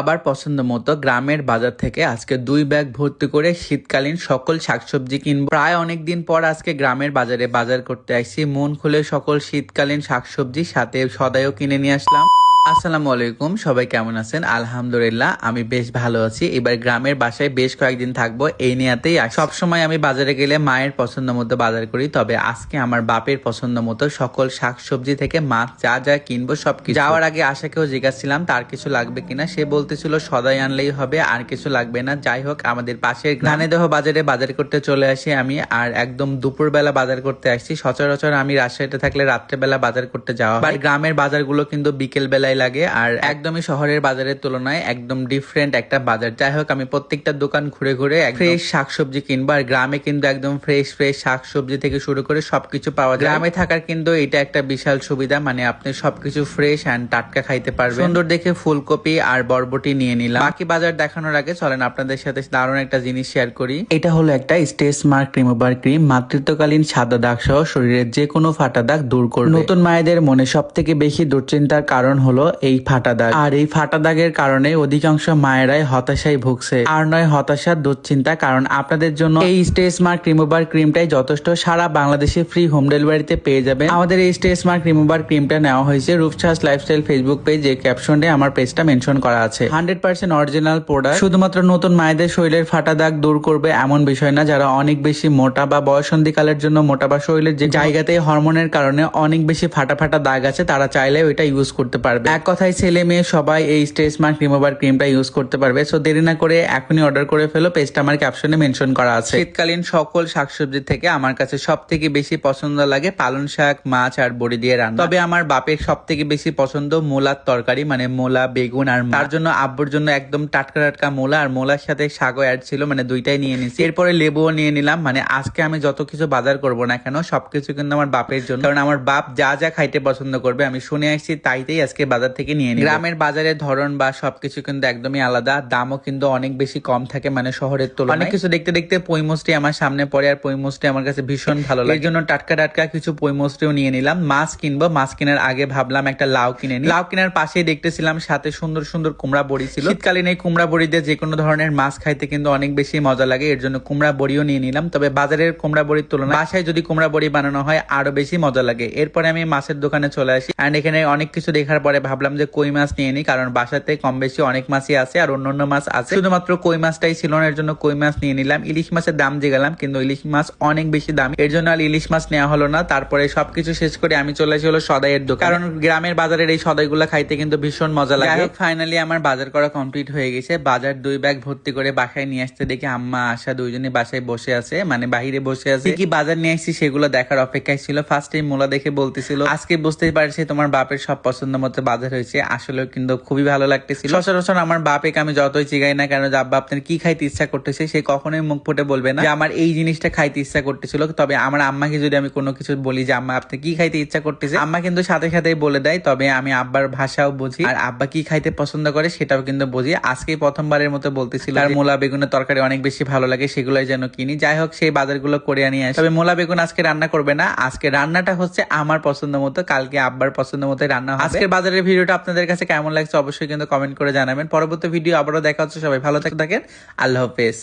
আবার পছন্দ মতো গ্রামের বাজার থেকে আজকে দুই ব্যাগ ভর্তি করে শীতকালীন সকল শাকসবজি কিনবো। প্রায় অনেক দিন পর আজকে গ্রামের বাজারে বাজার করতে আসছি মন খুলে সকল শীতকালীন শাকসবজি সাথে সদায়ও কিনে নিয়ে আসলাম। আসসালামু আলাইকুম, সবাই কেমন আছেন? আলহামদুলিল্লাহ, আমি বেশ ভালো আছি। এবার গ্রামের বাসায় বেশ কয়েকদিন থাকব। এই নিয়াতেই সব সময় আমি বাজারে গেলে মায়ের পছন্দ মতো বাজার করি, তবে আজকে আমার বাপের পছন্দ মতো সকল শাকসবজি থেকে মাছ যা যা কিনবো সব কিছু যাওয়ার আগে আশাকেও জিজ্ঞাসছিলাম, তার কিছু লাগবে কিনা? সে বলতেছিল, সদাই আনলেই হবে, আর কিছু লাগবে না। যাই হোক, আমাদের পাশের ধানেদহ বাজারে বাজার করতে চলে আসি আমি, আর একদম দুপুরবেলা বাজার করতে আসছি। সচরাচর আমি রাজশাহীতে থাকলে রাত্রেবেলা বাজার করতে যাওয়া হয়। গ্রামের বাজারগুলো কিন্তু বিকেল বেলায় লাগে আর একদমই শহরের বাজারের তুলনায় একদম ডিফারেন্ট একটা বাজার। যাই হোক আমি প্রত্যেকটা দোকান ঘুরে ঘুরে ফ্রেশ শাকসবজি কিনবো আর গ্রামে কিন্তু একদম ফ্রেশ ফ্রেশ শাকসবজি থেকে শুরু করে সবকিছু পাওয়া যায়। গ্রামে থাকার কিন্তু এটা একটা বিশাল সুবিধা মানে আপনি সবকিছু ফ্রেশ অ্যান্ড টাটকা খাইতে পারবেন। সুন্দর দেখে ফুলকপি আর বরবটি নিয়ে নিলাম। বাকি বাজার দেখানোর আগে চলেন আপনাদের সাথে দারুণ একটা জিনিস শেয়ার করি। এটা হলো একটা স্টেজ মার্ক রিমুভার ক্রিম মাতৃত্বকালীন সাদা দাগ সহ শরীরের যে কোনো ফাটা দাগ দূর করবে। নতুন মায়েদের মনে সব থেকে বেশি দুশ্চিন্তার কারণ হলো এই ফাটা দাগ। আর এই ফাটা দাগের কারণে অধিকাংশ মায়েরাই হতাশায় ভুগছে। আর নয়, হতাশার দুশ্চিন্তা, কারণ আপনাদের জন্য এই স্টেজ মার্ক রিমুভার ক্রিমটাই যথেষ্ট। সারা বাংলাদেশে ফ্রি হোম ডেলিভারিতে পেয়ে যাবেন। আমাদের এই স্টেজ মার্ক রিমুভার ক্রিমটা নেওয়া হয়েছে রূপসাস লাইফস্টাইল ফেসবুক পেজ যে ক্যাপশনে আমার পেজটা মেনশন করা আছে। হান্ড্রেড পার্সেন্ট অরিজিনাল প্রোডাক্ট শুধুমাত্র নতুন মায়েদের শরীরের ফাটা দাগ দূর করবে এমন বিষয় না, যারা অনেক বেশি মোটা বা বয়সন্ধিকালের জন্য মোটা বা শরীরের যে জায়গাতে হরমোনের কারণে অনেক বেশি ফাটা ফাটা দাগ আছে, তারা চাইলে ওইটা ইউজ করতে পারবে। এক কথায় ছেলে মেয়ে সবাই এই স্টেজ মার্ক রিমুভার ক্রিমটা ইউজ করতে পারবে। সো দেরি না করে এখনই অর্ডার করে ফেলো। পেজটা আমার ক্যাপশনে মেনশন করা আছে। শীতকালীন সকল শাকসবজি থেকে আমার কাছে সব থেকে বেশি পছন্দ লাগে পালন শাক, মাছ আর বড়ি দিয়ে রান্না। তবে আমার বাপের সব থেকে বেশি পছন্দ মোলার তরকারি মানে মোলা, বেগুন আর তার জন্য আব্বুর জন্য একদম টাটকা টাটকা মোলা আর মোলার সাথে শাকও অ্যাড ছিল মানে দুইটাই নিয়ে নিছি। এরপরে লেবুও নিয়ে নিলাম মানে আজকে আমি যত কিছু বাজার করব না কেন, সবকিছু কিন্তু আমার বাপের জন্য। কারণ আমার বাপ যা যা খাইতে পছন্দ করবে আমি শুনে আসছি, তাইতেই আজকে বাজার থেকে নিয়ে নিই গ্রামের বাজারের ধরন বা সবকিছু কিন্তু একদমই আলাদা। দামও কিন্তু অনেক বেশি কম থাকে মানে শহরের তুলনায়। অনেক কিছু দেখতে দেখতে পইমোসটি আমার সামনে পড়ে আর পইমোসটি আমার কাছে ভীষণ ভালো লাগে। জন্য টাটকা টাটকা কিছু পইমোসটিও নিয়ে নিলাম। মাছ কিনবো মাছ কেনার আগে ভাবলাম একটা লাউ কিনে নিই লাউ কেনার পাশেই দেখতেছিলাম সাথে সুন্দর সুন্দর কুমড়া বড়ি ছিল। শীতকালীন এই কুমড়া বড়ি দিয়ে যে কোনো ধরনের মাছ খাইতে কিন্তু অনেক বেশি মজা লাগে। এর জন্য কুমড়া বড়িও নিয়ে নিলাম। তবে বাজারের কুমড়া বড়ির তুলনায় বাসায় যদি কুমড়া বড়ি বানানো হয় আরও বেশি মজা লাগে। এরপরে আমি মাছের দোকানে চলে আসি। অ্যান্ড এখানে অনেক কিছু দেখার পরে ভাবলাম যে কই মাছ নিয়ে নিই কারণ বাসাতে কম বেশি অনেক মাছই আছে আর অন্যান্য মাছ আছে। শুধুমাত্র কই মাছটাই ছিল না এর জন্য কই মাছ নিয়ে নিলাম। ইলিশ মাছের দাম যে গেলাম কিন্তু ইলিশ মাছ অনেক বেশি দাম। এর জন্য আর ইলিশ মাছ নেওয়া হলো না তারপরে সবকিছু শেষ করে আমি চলে আসি হলো সদাইয়ের দোকান। কারণ গ্রামের বাজারের এই সদাইগুলো খাইতে কিন্তু ভীষণ মজা লাগে। ফাইনালি আমার বাজার করা কমপ্লিট হয়ে গেছে। বাজার দুই ব্যাগ ভর্তি করে বাসায় নিয়ে আসতে দেখি আম্মা আশা দুইজনে বাসায় বসে আছে মানে বাহিরে বসে আছে। কি বাজার নিয়ে আসছি সেগুলো দেখার অপেক্ষায় ছিল। ফার্স্ট টাইম মোলা দেখে বলতেছিল আজকে বুঝতেই পারছি তোমার বাপের সব পছন্দ মতো বাজার হয়েছে আসলে কিন্তু খুবই ভালো লাগতেছিল। সচরাচর আমার বাপেকে আমি যতই চিগাই না কেন যে আব্বা আপনার কি খাইতে ইচ্ছা করতেছে? সে কখনোই মুখ ফুটে বলবে না যে আমার এই জিনিসটা খাইতে ইচ্ছা করতেছিল। তবে আমার আম্মাকে যদি আমি কোনো কিছু বলি যে আম্মা আপনি কি খাইতে ইচ্ছা করতেছে? আম্মা কিন্তু সাথে সাথেই বলে দেয় তবে আমি আব্বার ভাষাও বুঝি। আর আব্বা কি খাইতে পছন্দ করে সেটাও কিন্তু বুঝি। আজকে প্রথমবারের মতো বলতেছিল আর মোলা বেগুনের তরকারি অনেক বেশি ভালো লাগে সেগুলোই যেন কিনি। যাই হোক সেই বাজারগুলো করে আনি আসি তবে মোলা বেগুন আজকে রান্না করবে না। আজকে রান্নাটা হচ্ছে আমার পছন্দ মতো কালকে আব্বার পছন্দ মতো রান্না হবে। আজকের বাজারের ভিডিওটা আপনাদের কাছে কেমন লাগছে অবশ্যই কিন্তু কমেন্ট করে জানাবেন। পরবর্তী ভিডিও আবারও দেখা হচ্ছে। সবাই ভালো থাকেন। আল্লাহ হাফেজ।